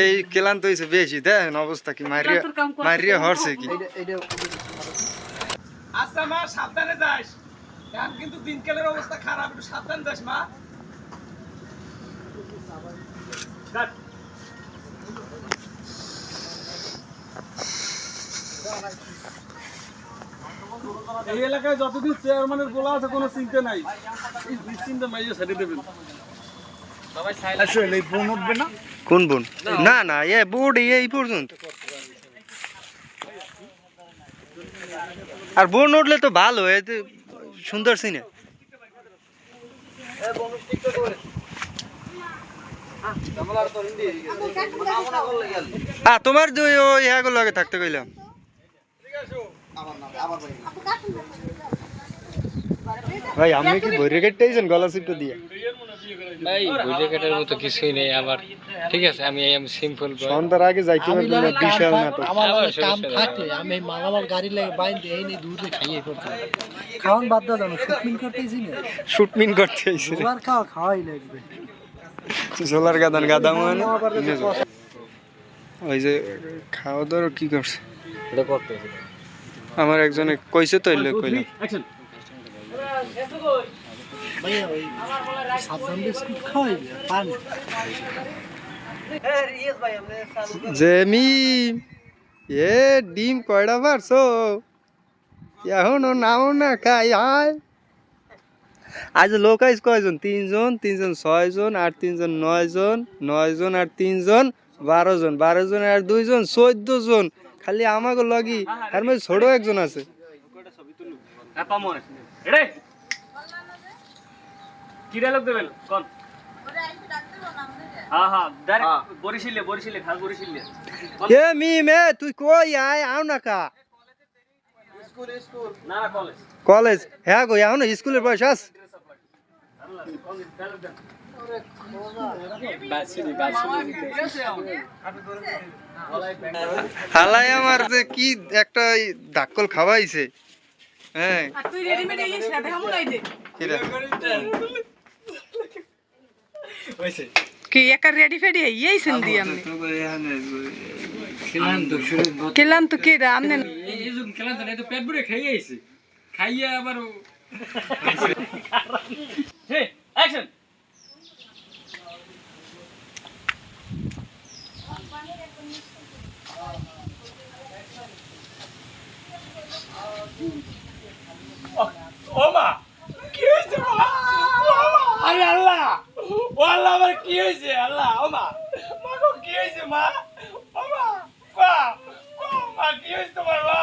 এই ক্লান্ত হয়েছে বেশি দেখেন অবস্থা কি মারিয়া মারিয়া হরছে কি। আচ্ছা মা সাবধানে যাস। এখন কিন্তু দিনকালের অবস্থা খারাপ একটু সাবধানে যাস মা। এই এলাকায় যতদিন চেয়ারম্যানের গোলা আছে কোনো চিন্তা নাই। এই নিশ্চিন্তে মাইয়ে ছেড়ে দেবেন। আসলে এই উঠবে না? কোন বোন? না না এ বোর্ড এই পর্যন্ত। আর বোন উঠলে তো ভালো এতে সুন্দর সিনে। আ তোমার দুই ওই হ্যাগুলো আগে থাকতে কইলাম। ভাই আমি কি ভরে কেটেছেন গলা সিপটা দিয়ে? ভাই বুঝে কাটার মতো কিছুই নেই আমার ঠিক আছে আমি আমি সিম্পল সন্ধ্যার আগে যাইতে পারবি না বিশাল নাটক আমার মানে কাম। থাকলে আমি মালামাল গাড়ি লাগে বাইন্দে এই নিয়ে দূরে খাইয়ে করতে খাওয়ান বাদ দাও জানো শুটমিন করতেছি না। শুটমিন করতে আইছে দুবার খাওয়া খাওয়াই লাগবে। সোলার গাদান গাদা মানে? ওই যে খাওয়া দাওয়া কি করছে? আমার একজনে কইছে তো এলে কইলাম। ভাইয়া ওই সাবধান বিস্কুট খাওয়াইবে পানি জেমি এ ডিম কয়টা পারছ? এখনও নাও না, খাই হায় আজ লোক আইস কয়জন? তিনজন তিনজন ছয়জন, আর তিনজন নয়জন নয়জন আর তিনজন বারো জন বারো জন আর দুইজন চোদ্দ জন খালি আমাকে লগি মধ্যে ছোট একজন আছে। হ্যাঁ। কি ডায়লগ দেবেন? কোন? হ্যাঁ হ্যাঁ এ মে তুই কই? আয় আও না কা। না না কলেজ কলেজ। হ্যাঁ গো এখন স্কুলের বয়স আস। হালাই আমার যে কি একটা ডাক্কল খাওয়াইছে। হ্যাঁ আর তুই রেডিমেড এই না দেখা মনে হয় কিরা? কি একা রেডি ফেডি এই সেন দি আমনে কেলাম তো কে রা আমনে এই এই যখন তো পেট ভরে খাইয়ে আইছে। খাইয়ে আবার ও- হে অ্যাকশন ও মা কি হয়েছে মা আরে আল্লাহ ও আল্লাহ, আমার কি হয়েছে? আল্লাহ, ও মা গো, কি হয়েছে, মা? ও মা মা, কি হয়েছে তোমার, মা?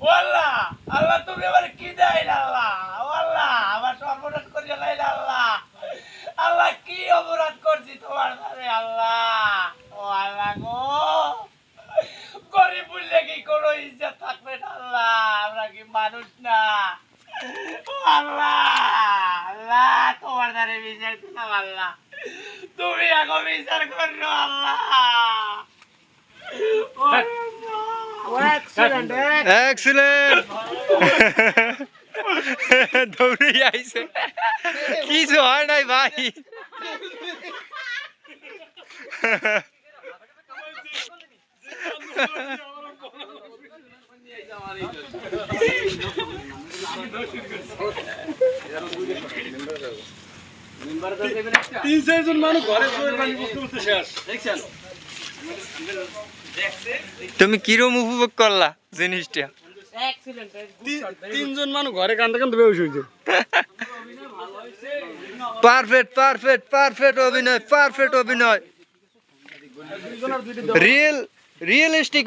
ও আল্লাহ আল্লাহ, তুমি আমার কি দেয় না, আল্লাহ ও আল্লাহ আমার সর্বনাশ করিয়া নাই না আল্লাহ আল্লাহ কি অপরাধ করছি তোমার সাথে আল্লাহ ও আল্লাহ গো গরিব বললে কি কোনো ইজ্জত থাকবে না আল্লাহ আমরা কি মানুষ না ও আল্লাহ আল্লাহ তোমার বিচার দিলাম আল্লাহ। তুমি এখন বিচার করো আল্লাহ। এক্সিলেন্ট দৌড়ে আইছে। কিছু হয় নাই ভাই। তিন চারজন মানুষ ঘরে পানি বুঝতে বুঝতে শেষ। দেখছেন? তুমি কিরম উপভোগ করলা জিনিসটা? তিনজন মানুষ ঘরে কান্দে কান্দে বেউস হয়েছে। পারফেক্ট পারফেক্ট পারফেক্ট অভিনয় পারফেক্ট অভিনয়। রিয়েল রিয়েলিস্টিক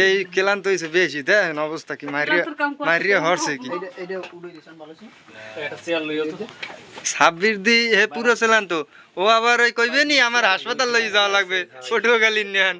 এই ক্লান্ত হয়েছে বেশি দেখেন অবস্থা কি মারিয়া মারিয়া হরছে কি? একটা চেয়ার লইও তো। সাব্বির দি হে পুরো ক্লান্ত। ও আবার ওই কইবে নি আমার হাসপাতাল লই যাওয়া লাগবে পটুয়াখালী নেন